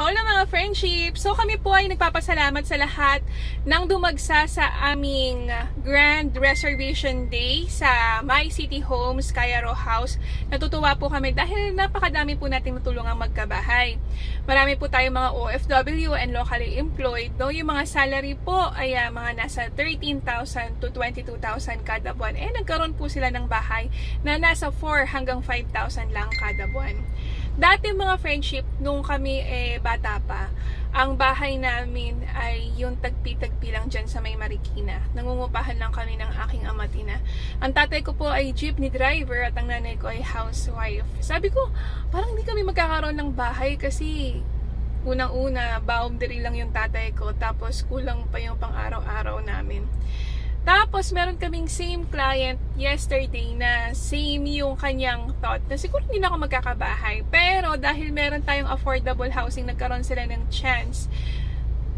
Hello mga friendship! So kami po ay nagpapasalamat sa lahat ng dumagsa sa aming Grand Reservation Day sa My City Homes, Kaya Row House. Natutuwa po kami dahil napakadami po natin matulungang magkabahay. Marami po tayong mga OFW and locally employed. No? Yung mga salary po ay ah, mga nasa 13,000 to 22,000 kada buwan. Eh nagkaroon po sila ng bahay na nasa 4 hanggang 5,000 lang kada buwan. Dati mga friendship, nung kami eh bata pa, ang bahay namin ay yung tagpi-tagpi lang dyan sa may Marikina. Nangungupahan lang kami ng aking amatina. Ang tatay ko po ay jeepney driver at ang nanay ko ay housewife. Sabi ko, parang hindi kami magkakaroon ng bahay kasi unang-una, boundary lang yung tatay ko tapos kulang pa yung pang araw-araw namin. Tapos, meron kaming same client yesterday na same yung kanyang thought na siguro hindi na ako magkakabahay. Pero dahil meron tayong affordable housing, nagkaroon sila ng chance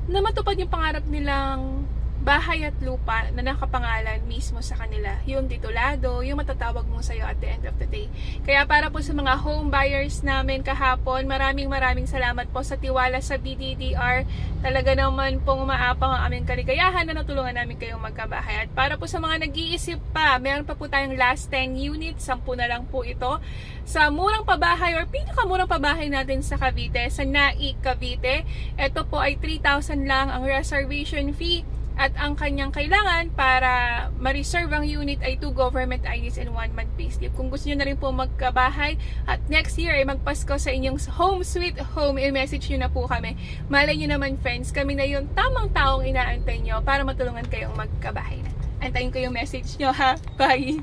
na matupad yung pangarap nilang bahay at lupa na nakapangalan mismo sa kanila. Yung titulado, yung matatawag mo sa'yo at the end of the day. Kaya para po sa mga home buyers namin kahapon, maraming maraming salamat po sa tiwala sa BDDR. Talaga naman pong umaapang ang aming kaligayahan na natulungan namin kayong magkabahay. At para po sa mga nag-iisip pa, meron pa po tayong last 10 units, 10 na lang po ito, sa murang pabahay or pinakamurang pabahay natin sa Cavite, sa Nai, Cavite. Ito po ay 3,000 lang ang reservation fee. At ang kanyang kailangan para ma-reserve ang unit ay 2 government IDs and 1 month payslip. Kung gusto nyo na rin po magkabahay at next year ay magpasko sa inyong home sweet home, i-message nyo na po kami. Malay nyo naman friends, kami na yung tamang taong inaantay nyo para matulungan kayong magkabahay na. Antayin ko yung message nyo ha. Bye!